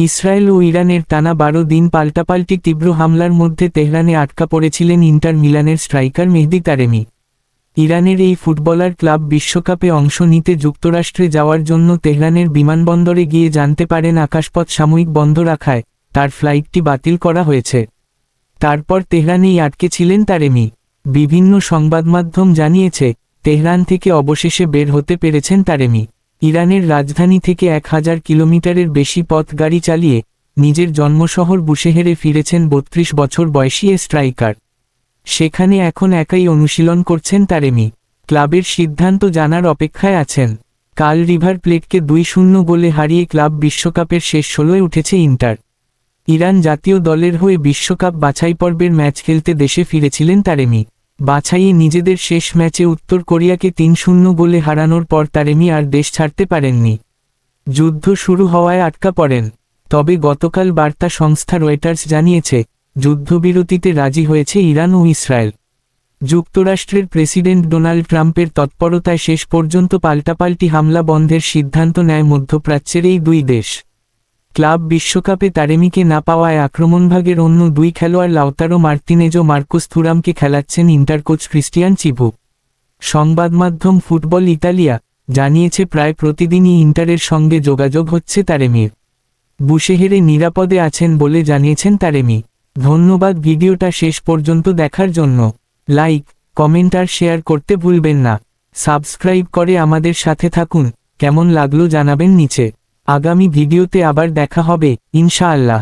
Israel ও ইরানের টানা বারো দিন পাল্টাপাল্টি তীব্র হামলার মধ্যে তেহরানে আটকা পড়েছিলেন ইন্টার মিলানের স্ট্রাইকার মেহদি তারেমি। ইরানের এই ফুটবলার ক্লাব বিশ্বকাপে অংশ নিতে যুক্তরাষ্ট্রে যাওয়ার জন্য তেহরানের বিমানবন্দরে গিয়ে জানতে পারেন আকাশপথ সাময়িক বন্ধ রাখায় তার ফ্লাইটটি বাতিল করা হয়েছে। তারপর তেহরানেই আটকে ছিলেন তারেমি। বিভিন্ন সংবাদমাধ্যম জানিয়েছে, তেহরান থেকে অবশেষে বের হতে পেরেছেন তারেমি। ইরানের রাজধানী থেকে এক হাজার কিলোমিটারের বেশি পথ গাড়ি চালিয়ে নিজের জন্মশহর বুশেহেরে ফিরেছেন বত্রিশ বছর বয়সী এ স্ট্রাইকার। সেখানে এখন একাই অনুশীলন করছেন তারেমি। ক্লাবের সিদ্ধান্ত জানার অপেক্ষায় আছেন। কাল রিভার প্লেটকে দুই শূন্য গোলে হারিয়ে ক্লাব বিশ্বকাপের শেষ ষোলোয় উঠেছে ইন্টার। ইরান জাতীয় দলের হয়ে বিশ্বকাপ বাছাই পর্বের ম্যাচ খেলতে দেশে ফিরেছিলেন তারেমি। বাছাইয়ে নিজেদের শেষ ম্যাচে উত্তর কোরিয়াকে তিন শূন্য গোলে হারানোর পর তারেমি আর দেশ ছাড়তে পারেননি। যুদ্ধ শুরু হওয়ায় আটকা পড়েন। তবে গতকাল বার্তা সংস্থা রয়টার্স জানিয়েছে, যুদ্ধবিরতিতে রাজি হয়েছে ইরান ও ইসরায়েল। যুক্তরাষ্ট্রের প্রেসিডেন্ট ডোনাল্ড ট্রাম্পের তৎপরতায় শেষ পর্যন্ত পাল্টাপাল্টি হামলা বন্ধের সিদ্ধান্ত নেয় মধ্যপ্রাচ্যের এই দুই দেশ। ক্লাব বিশ্বকাপে তারেমিকে না পাওয়ায় আক্রমণভাগের অন্য দুই খেলোয়াড় লাউতারো মার্তিনেজ মার্কুস থুরামকে খেলাচ্ছেন ইন্টার কোচ ক্রিস্টিয়ান চিভু সংবাদমাধ্যম ফুটবল ইতালিয়া জানিয়েছে প্রায় প্রতিদিনই ইন্টারের সঙ্গে যোগাযোগ হচ্ছে তারেমির। বুশেহেরে নিরাপদে আছেন বলে জানিয়েছেন তারেমি। ধন্যবাদ, ভিডিওটা শেষ পর্যন্ত দেখার জন্য। লাইক, কমেন্ট আর শেয়ার করতে ভুলবেন না। সাবস্ক্রাইব করে আমাদের সাথে থাকুন। কেমন লাগল জানাবেন নিচে। আগামী ভিডিওতে আবার দেখা হবে ইনশাআল্লাহ।